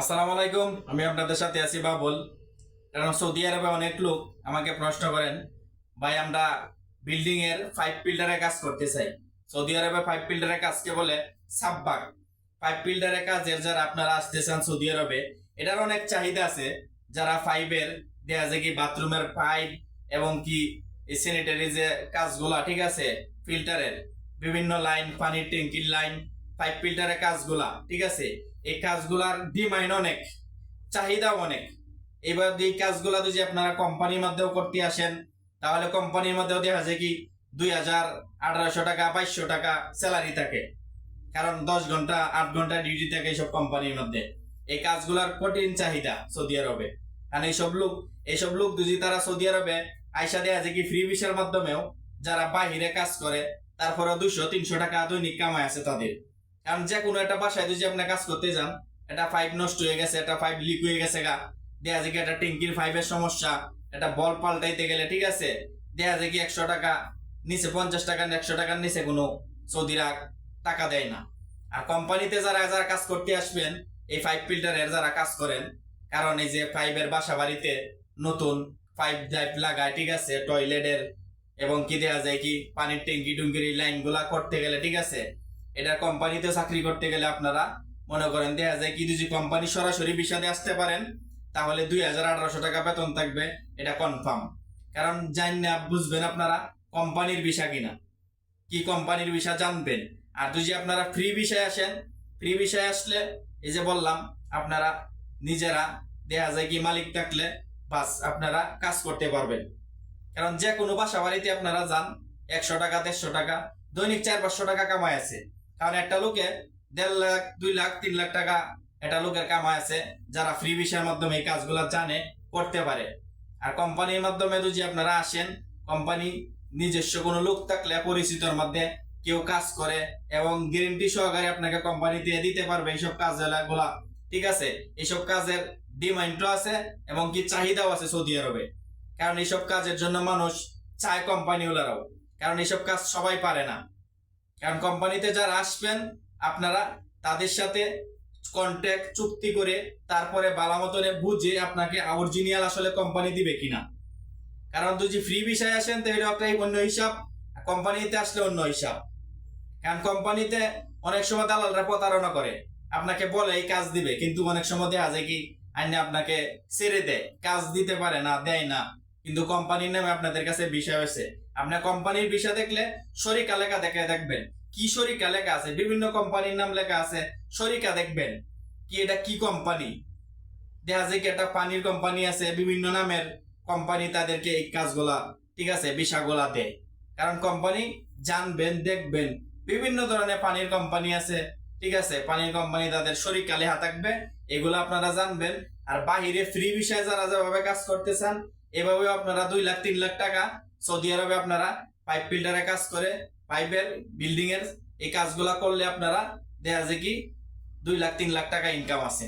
আসসালামু আলাইকুম, আমি আপনাদের সাথে আছি বাবুল। কারণ সৌদি আরবে অনেক লোক আমাকে প্রশ্ন করেন, ভাই, আমরা বিল্ডিং এর ফাইভ পিল্ডারের কাজ করতে চাই। সৌদি আরবে ফাইভ পিল্ডারের কাজকে বলে সাব্বাক। ফাইভ পিল্ডারের কাজের যারা আপনারা আসতে চান সৌদি আরবে, এটার অনেক চাহিদা আছে। যারা ফাইভের দেয়া যায় কি বাথরুমের পাইপ এবং কি স্যানিটারি যে কাজগুলা, ঠিক আছে ফিল্টারের বিভিন্ন লাইন পানির ট্যাঙ্কির লাইন পাইপ ফিল্টারের কাজগুলা, ঠিক আছে? এই কাজগুলার ডিমান্ড অনেক চাহিদা অনেক। এবার এই কাজগুলা যদি আপনারা কোম্পানির মধ্যেও করতে আসেন, তাহলে কোম্পানির মধ্যেও দেখা যায় কি, দুই হাজার আঠারোশো টাকা, বাইশশো টাকা স্যালারি থাকে। কারণ দশ ঘণ্টা, আট ঘণ্টা ডিউটি থাকে এইসব কোম্পানির মধ্যে। এই কাজগুলার কঠিন চাহিদা সৌদি আরবে। কারণ এইসব লোক এইসব লোক যদি তারা সৌদি আরবে আইসা দেয়া যায় কি ফ্রি ভিসার মাধ্যমেও যারা বাহিরে কাজ করে তারপরে দুশো তিনশো টাকা দৈনিক কামাই আছে তাদের। কারণ যে কোনো একটা বাসায় যদি আপনি কাজ করতে যান এটা পাইপ নষ্ট হয়ে গেছে, একটা পাইপ লিক হয়ে গেছে গা। দেয়া যায় কি একটা ট্যাঙ্কির পাইপের সমস্যা, একটা বল পাল্টাইতে গেলে, ঠিক আছে? দেয়া যায় কি একশো টাকা নিচে পঞ্চাশ টাকা একশো টাকার নিচে কোনো সৌদিরা টাকা দেয় না। আর কোম্পানিতে যারা যারা কাজ করতে আসবেন, এই পাইপ ফিল্টারের যারা কাজ করেন, কারণ এই যে পাইপের বাসা বাড়িতে নতুন পাইপ টাইপ লাগায়, ঠিক আছে? টয়লেটের এবং কি দেয়া যায় কি পানির ট্যাঙ্কি টুঙ্কির লাইনগুলা করতে গেলে, ঠিক আছে? এটা কোম্পানিতে চাকরি করতে গেলে আপনারা মনে করেন দেখা যায় কি, যদি কোম্পানি সরাসরি বিষাদে আসতে পারেন, তাহলে দুই হাজার আঠারোশো টাকা বেতন থাকবে, এটা কনফার্ম কারণ জান না, বুঝবেন আপনারা কোম্পানির বিষা কিনা। কি কোম্পানির বিষা জানবেন। আর যদি আপনারা ফ্রি বিষয়ে আসেন ফ্রি বিষয়ে আসলে এই যে বললাম, আপনারা নিজেরা দেখা যায় কি মালিক থাকলে বাস আপনারা কাজ করতে পারবেন। কারণ যে কোনো বাসা বাড়িতে আপনারা যান, একশো টাকা, দেড়শো টাকা, দৈনিক চার পাঁচশো টাকা কামাই আছে। কারণ একটা লোকে দেড় লাখ, দুই লাখ, তিন লাখ টাকা একটা লোকের কামাই আছে, যারা ফ্রি ভিসার মাধ্যমে এই কাজগুলো জানে, করতে পারে। আর কোম্পানির মাধ্যমে যদি আপনারা আসেন, কোম্পানি নিজস্ব কোনো লোক থাকলে পরিচিতর মধ্যে কেউ কাজ করে এবং গ্যারেন্টি সহকারে আপনাকে কোম্পানি দিয়ে দিতে পারবে এইসব কাজগুলা ঠিক আছে? এইসব কাজের ডিমান্ডও আছে এবং কি চাহিদাও আছে সৌদি আরবে। কারণ এইসব কাজের জন্য মানুষ চায় কোম্পানিওয়ালারাও। কারণ এইসব কাজ সবাই পারে না। কারণ কোম্পানিতে যারা আসবেন, আপনারা তাদের সাথে কন্ট্যাক্ট চুক্তি করে তারপরে বালা মতনে বুঝে আপনাকে অরিজিনাল আসলে কোম্পানি দিবে কিনা। কারণ যদি ফ্রি বিষয় আসেন তো এটা একটা অন্য হিসাব কোম্পানিতে আসলে অন্য হিসাব। কারণ কোম্পানিতে অনেক সময় দালালরা প্রতারণা করে, আপনাকে বলে এই কাজ দিবে, কিন্তু অনেক সময় দেখা যায় কি, আইনে আপনাকে ছেড়ে দেয়, কাজ দিতে পারে না, দেয় না। কিন্তু কোম্পানির নামে আপনাদের কাছে বিষয় আছে আপনার কোম্পানির বিষয় দেখলে শরিকা লেখা দেখে দেখবেন। কি শরিকা লেখা আছে? বিভিন্ন কোম্পানির নাম লেখা আছে। শরিকা দেখবেন। কি এটা কি কোম্পানি দেখা যায় কি একটা পানির কোম্পানি আছে, বিভিন্ন নামের কোম্পানি তাদেরকে এই কাজগুলা, ঠিক আছে বিষয়গুলা দেয় কারণ কোম্পানি জানবেন, দেখবেন। বিভিন্ন ধরনের পানির কোম্পানি আছে, ঠিক আছে, পানির কোম্পানি তাদের শরিকা লেখা থাকবে, এগুলো আপনারা জানবেন। আর বাহিরে ফ্রি বিষয়ে যারা যেভাবে কাজ করতে চান এভাবে আপনারা দুই লাখ, তিন লাখ টাকা সৌদি আরবে আপনারা পাইপ ফিল্টারে কাজ করে পাইপের বিল্ডিং এর এই কাজগুলা করলে আপনারা দেখা যায় কি দুই লাখ, তিন লাখ টাকা ইনকাম আছে।